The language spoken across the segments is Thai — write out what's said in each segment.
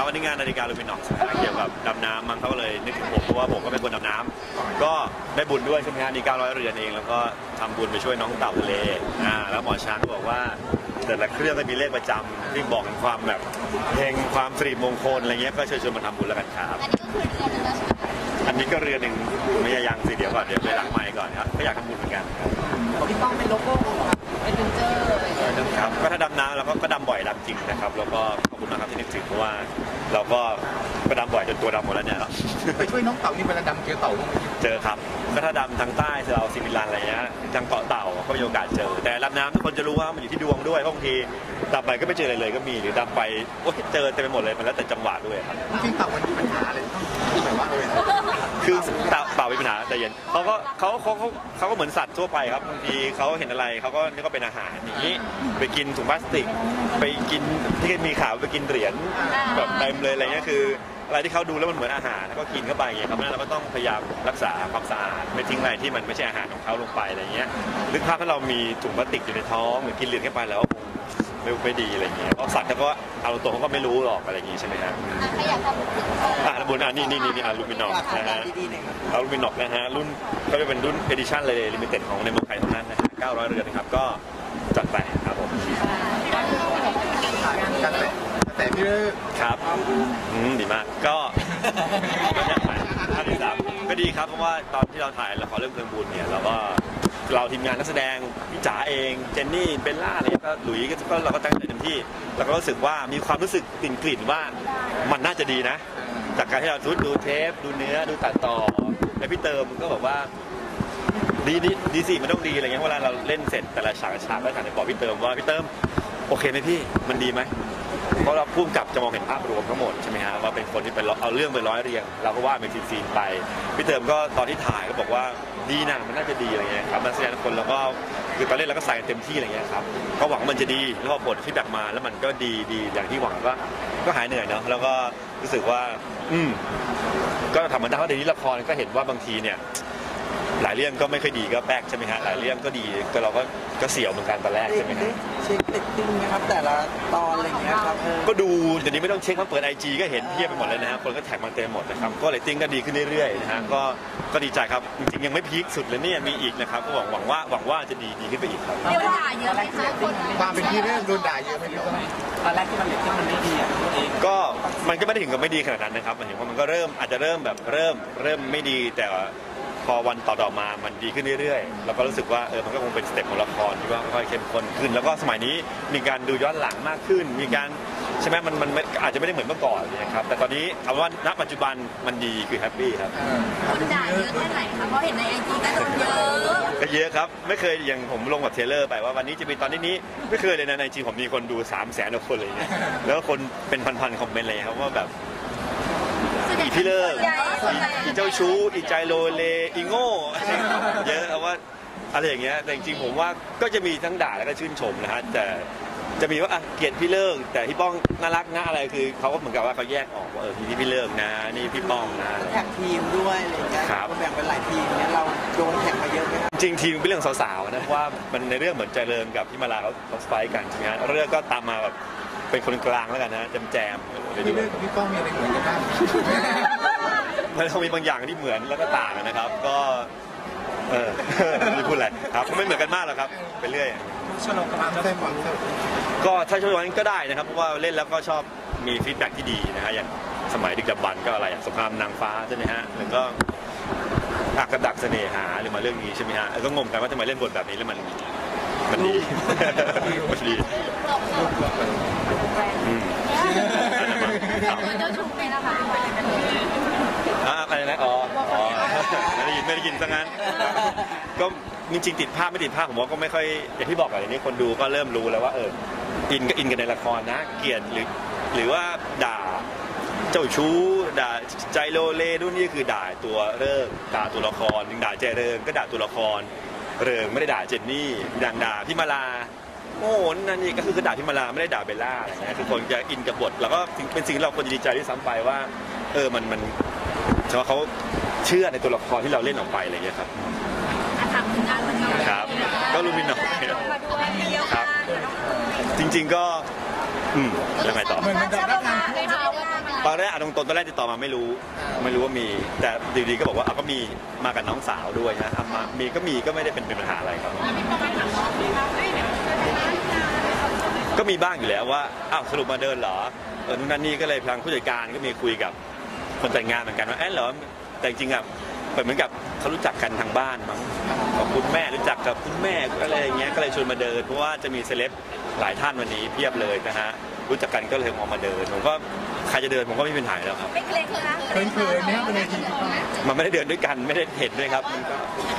ครับวันนี้งานนาฬิกาลูมินอกเกี่ยวกับดำน้ำมั้งเขาก็เลยนึกถึงผมเพราะว่าผมก็เป็นคนดำน้ำก็ได้บุญด้วยใช่ไหมฮะนี่900 เรือนเอง แล้วก็ทำบุญไปช่วยน้องเต่าทะเลอ่าแล้วหมอช้างก็บอกว่าแต่ละเครื่องก็มีเลขประจำที่บอกถึงความแบบเฮงความสิริมงคลอะไรเงี้ยก็เชิญชวนมาทำบุญแล้วกันครับ อันนี้ก็คือเดือนหนึงแล้วใช่ไหมคะอันนี้ก็เรือนหนึ่งไม่ใช่ยังสิเดี๋ยวก่อนเดี๋ยวไปล้างไม้ก่อนครับก็อยากทำบุญเหมือนกัน พี่ป้องเป็นโลโก้ครับเอ็ด ก็ถ้าดำน้ำเราก็ก็ดำบ่อยดำจริงนะครับ แล้วก็ขอบคุณนะครับที่นึกถึงเพราะว่า เราก็ก็ดำบ่อยจนตัวดำหมดแล้วเนี่ยไปช่วยน้องเต่านี่เวลาดำเจอเต่าบ้างไหมเจอครับ ก็ถ้าดำทางใต้เราซิมิลันอะไรเงี้ยทางเกาะเต่าก็มีโอกาสเจอ แต่ดำน้ำทุกคนจะรู้ว่ามันอยู่ที่ดวงด้วยเพราะบางทีดำไปก็ไม่เจออะไรเลยก็มีหรือดำไปโอ้ยเจอเต็มไปหมดเลยมันแล้วแต่จังหวะด้วยครับ จริงๆเต่ามันมีปัญหาอะไรต้องแบบว่าเออ คือเต่าเต่ามีปัญหาแต่เย็นเขาก็เขาเขาเขาเขาก็เหมือนสัตว์ทั่วไปครับบางทีเขาเห็นอะไรเขาก็นี่ก็เป็นอาหารอย่างนี้ ไปกินถุงพลาสติก ไปกินที่มีข่าวไปกินเหรียญแบบเต็มเลยอะไรเงี้ยคือ อะไรที่เขาดูแล้วมันเหมือนอาหารแล้วก็กินเข้าไปอย่างเงี้ยครับนั้นเราก็ต้องพยายามรักษาความสะอาดไม่ทิ้งอะไรที่มันไม่ใช่อาหารของเขาลงไปอะไรเงี้ยนึกภาพถ้าเรามีถุงพลาสติกอยู่ในท้องหรือกินเหรียญเข้าไปแล้วคง ไม่ไม่ดีอะไรเงี้ยเพราะสัตว์เขาก็เอาตัวเขาก็ไม่รู้หรอกอะไรอย่างงี้ใช่ไหมฮะอะใครอยากทำบุญถึงเปิดอะบุญอะนี่นี่นี่อลูมินอมฝากโครงนะการฮะดีๆหน่อยครับอลูมินอกนะฮะรุ่นก็จะเป็นรุ่นเอดิชั่นเลยลิมิเต็ดของในเมืองไทยเท่านั้นนะฮะ900เรือนนะครับก็จัดไปครับผมกระแสกระแสพี่เลิกครับอืมดีมากก็ ก็จะถ่ายท่านที่สามก็ดีครับเพราะว่าตอนที่เราถ่ายละครเรื่องเพลิงบุญเนี่ยเราก็ เราทีมงานนักแสดงพี่จ๋าเองเจนนี่เบลล่าอะไรเงี้ยก็หลุยส์ก็เราก็ตั้งใจเต็มที่เราก็รู้สึกว่ามีความรู้สึกกลิ่นกลิ่นๆว่ามันน่าจะดีนะ จากการที่เราดูดูเทปดูเนื้อดูตัดต่อ แล้วพี่เติมก็บอกว่า ดีดีดีสิมันต้องดีอะไรเงี้ยเวลาเราเล่นเสร็จแต่ละฉากฉากแล้วฉากจะบอกพี่เติมว่าพี่เติมโอเคไหมพี่มันดีไหม เพราะเราพุ่มกับจะมองเห็นภาพรวมทั้งหมดใช่ไหมฮะว่าเป็นคนที่เป็นเอาเรื่องไปร้อยเรียงเราก็ว่าเป็นซีนๆไปพี่เติมก็ตอนที่ถ่ายก็บอกว่าดีนะมันน่าจะดีอะไรเงี้ยครับนักแสดงคนแล้วก็คือตอนเล่นเราก็ใส่เต็มที่อะไรเงี้ยครับก็หวังมันจะดีแล้วพอผลที่แบบมาแล้วมันก็ดีดีอย่างที่หวังก็ก็หายเหนื่อยเนาะแล้วก็รู้สึกว่า อืมก็ทำมันได้เพราะเดี๋ยวนี้ละครก็เห็นว่าบางทีเนี่ย หลายเรื่องก็ไม่ค่อยดีก็แป๊กใช่ไหมฮะหลายเรื่องก็ดีก็เราก็ก็เสียวเหมือนกันตอนแรกใช่ไหมฮะเช็คเรตติ้งนะครับแต่ละตอนอะไรอย่างเงี้ยครับเออก็ดูเดี๋ยวนี้ไม่ต้องเช็คว่าเปิดไอจีก็เห็นเทียบไปหมดเลยนะฮะคนก็แท็กมาเต็มหมดนะครับก็เรตติ้งก็ดีขึ้นเรื่อยๆนะฮะก็ก็ดีใจครับจริงๆยังไม่พีคสุดเลยเนี่ยมีอีกนะครับก็หวังหวังว่าหวังว่าจะดีดีขึ้นไปอีกครับ เรียกว่าด่าเยอะไหมคะคนความเป็นพี่เลิกโดนด่าเยอะไหมพี่เลิกตอนแรกที่มันเรตติ้งมันไม่ดีอะตัวเองก็มันก็ไม่ได้ถึงกับไม่ดีขนาดนั้นนะครับหมายถึงว่ามันก็เริ่มอาจจะเริ่มแบบเริ่มเริ่มไม่ดีแต่ว่า พอวันต่อๆมามันดีขึ้นเรื่อยๆเราก็รู้สึกว่าเออมันก็คงเป็นสเต็ปของละครที่ว่าค่อยๆเข้มข้นขึ้น แล้วก็สมัยนี้มีการดูย้อนหลังมากขึ้น มีการใช่ไหมมันมันมันอาจจะไม่ได้เหมือนเมื่อก่อนเนี่ยครับแต่ตอนนี้เอาว่าณปัจจุบันมันดีคือแฮปปี้ครับคนด่าเยอะแค่ไหนคะเพราะเห็นในไอจีก็โดนเยอะก็เยอะครับไม่เคยอย่างผมลงแบบเทรลเลอร์ไปว่าวันนี้จะมีตอนนี้นี้ไม่เคยเลยนะในจริงผมมีคนดู3ามแสนกว่าคนเลยเนี่ยแล้วก็คนเป็นพันๆคอมเมนต์เลยครับว่าแบบอี พี่เลิกอีอีเจ้าชู้อีใจโลเลอีโง่เยอะเอาว่าอะไรอย่างเงี้ยแต่จริงๆผมว่าก็จะมีทั้งด่าแล้วก็ชื่นชมนะฮะแต่จะมีว่าอะเกลียดพี่เลิกแต่พี่ป้องน่ารักน่าอะไรคือเขาก็เหมือนกับว่าเขาแยกออกว่าเออนี่พี่เลิกนะ นี่พี่ป้องนะอะไรอย่างแท็เงี้ยกทีมด้วยอะไรอย่างเงี้ยครับก็แบ่งเป็นหลายทีมเนี้ยเราโดนแท็กมาเยอะไหมครับจริงทีมเป็นเรื่องสาวๆนะเพราะว่ามันในเรื่องเหมือนเจริญกับพี่มาลาเขาเขาสไปกันใช่ไหมฮะเรื่องก็ตามมาแบบ เป็นคนกลางแล้วกันนะแจมแจมๆไปพี่ด้วเลิยกกับพี่ก้องมีอะไรเหมือนกันบ้างมันต้องมีบางอย่างที่เหมือนแล้วก็ต่างนะครับ ก็เออ ไม่พูดอะไรครับไม่เหมือนกันมากหรอกครับไปเรื่อยชนกกำลังแซ่บหวังก็ถ้าช่วงนั้นก็ได้นะครับเพราะว่าเล่นแล้วก็ชอบมีฟีดแบ็กที่ดีนะฮะอย่างสมัยดึกดำบรรพ์ก็อะไรอะสงครามนางฟ้าใช่ไหมฮะแล้วก็อักกระดักเสน่หาหรือมาเรื่องนี้ใช่ไหมฮะเออก็งงกันว่าทำไมเล่นบทแบบนี้แล้วมัน มันดีมันดีอืมครับเจ้าชู้ไหมนะคะอะอะไรนะอ๋ออ๋อไม่ได้ยินไม่ได้ยินซะงั้น ก็จริงๆติดภาพไม่ติดภาพผมว่าก็ไม่ค่อยอย่างที่บอกอะอย่างนี้คนดูก็เริ่มรู้แล้วว่าเอออินก็อินกันในละครนะ เกลียดหรือหรือว่าด่าเจ้าชู้ด่าใจโลเลนู่นนี่คือด่าตัวเริงด่าตัวละครด่าเจเริงก็ด่าตัวละคร เริงไม่ได้ด่าเจนนี่ด่าด่าพี่มาลาโอ้โหนั่นนี่ก็คือด่าพี่มาลาไม่ได้ด่าเบลล่าอะไรเงี้ยคือคนจะอินกับบทแล้วก็เป็นสิ่งที่เราควรจะดีใจที่ซ้ำไปว่า เออมันมันเพราะเขาเชื่อในตัวละครที่เราเล่นออกไปอะไรเงี้ยครับอะถามถึงงานวันนี้ครับ ก็ลูมินอยมาด้วยมีเยอะครับมากจริง ๆก็ อืมแล้วไงต่อเหมือนมันจะทราบรับงาว่าน อนแรกอะตรงๆตอนแรกติดต่อมาไม่รู้ ไม่รู้ว่ามี แต่อยู่ดีก็บอกว่าเอาก็มีมากับน้องสาวด้วยนะอะมามีก็มีก็ไม่ได้เป็นเป็นปัญหาอะไรครับก็มีบ้างอยู่แล้วว่าอ้าวสรุปมาเดินเหรอเออนู่นนั่นนี่ก็เลยทางผู้จัดการก็มีคุยกับคนแต่งงานเหมือนกันว่าเอ๊ะเหรอแต่จริงๆอะเหมือนกับเขารู้จักกันทางบ้านมั้งกับคุณแม่รู้จักกับคุณแม่อะไรอย่างเงี้ยก็เลยชวนมาเดินเพราะว่าจะมีเซเลบหลายท่านวันนี้เพียบเลยนะฮะรู้จักกันก็เลยออกมาเดินผมก็ ใครจะเดินผมก็ไม่มีปัญหาอยู่แล้วครับ ไม่เกรงเลยนะเขินเขินๆเนี่ยเป็นไงจริงมันไม่ได้เดินด้วยกันไม่ได้เห็นด้วยครับมันก็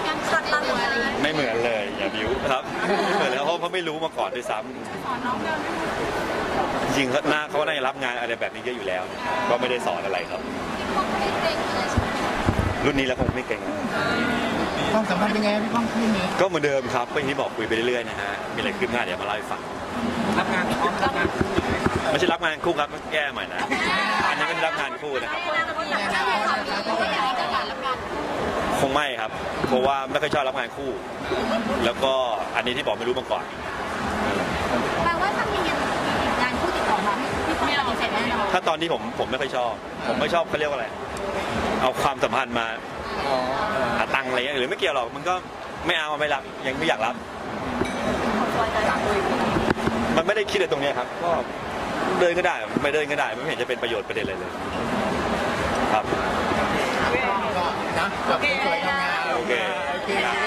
การขัดตั้งอะไรอย่างเงี้ยไม่เหมือนเลยอย่าบิ้วครับไม่เหมือนแล้วเพราะเขาไม่รู้มาก่อนด้วยซ้ำจริงๆเขาหน้าเขาน่าจะรับงานอะไรแบบนี้เยอะอยู่แล้วก็ไม่ได้สอนอะไรครับไม่เกรงเลยใช่ไหมรุ่นนี้แล้วคงไม่เก่ง ความสัมพันธ์เป็นไงพี่ป้องคืนนี้ก็เหมือนเดิมครับก็อย่างที่บอกคุยไปเรื่อยๆนะฮะ มีอะไรคืบหน้าเดี๋ยวมาเล่าให้ฟัง รับงานพร้อมรับงาน ไม่ใช่รับงานคู่ครับแก้ใหม่นะ อันนี้เป็นรับงานคู่นะครับ คงไม่ครับ เพราะว่าไม่ค่อยชอบรับงานคู่ แล้วก็อันนี้ที่บอกไม่รู้มาก่อน แปลว่าถ้ามีงานคู่ติดต่อมาพี่ต้องปฏิเสธแน่นอนถ้าตอนที่ผมผมไม่ค่อยชอบ ผมไม่ชอบเขาเรียกว่าอะไร เอาความสัมพันธ์มาอ๋อหาตังค์อะไรเงี้ยหรือไม่เกี่ยวหรอกมันก็ไม่เอาไม่รับยังไม่อยากรับ มันไม่ได้คิดอะไรตรงเนี้ยครับก็ เดินก็ได้ไม่เดินก็ได้ไม่เห็นจะเป็นประโยชน์ประเด็นอะไรเลย ครับ โอเคนะโอเค โอเค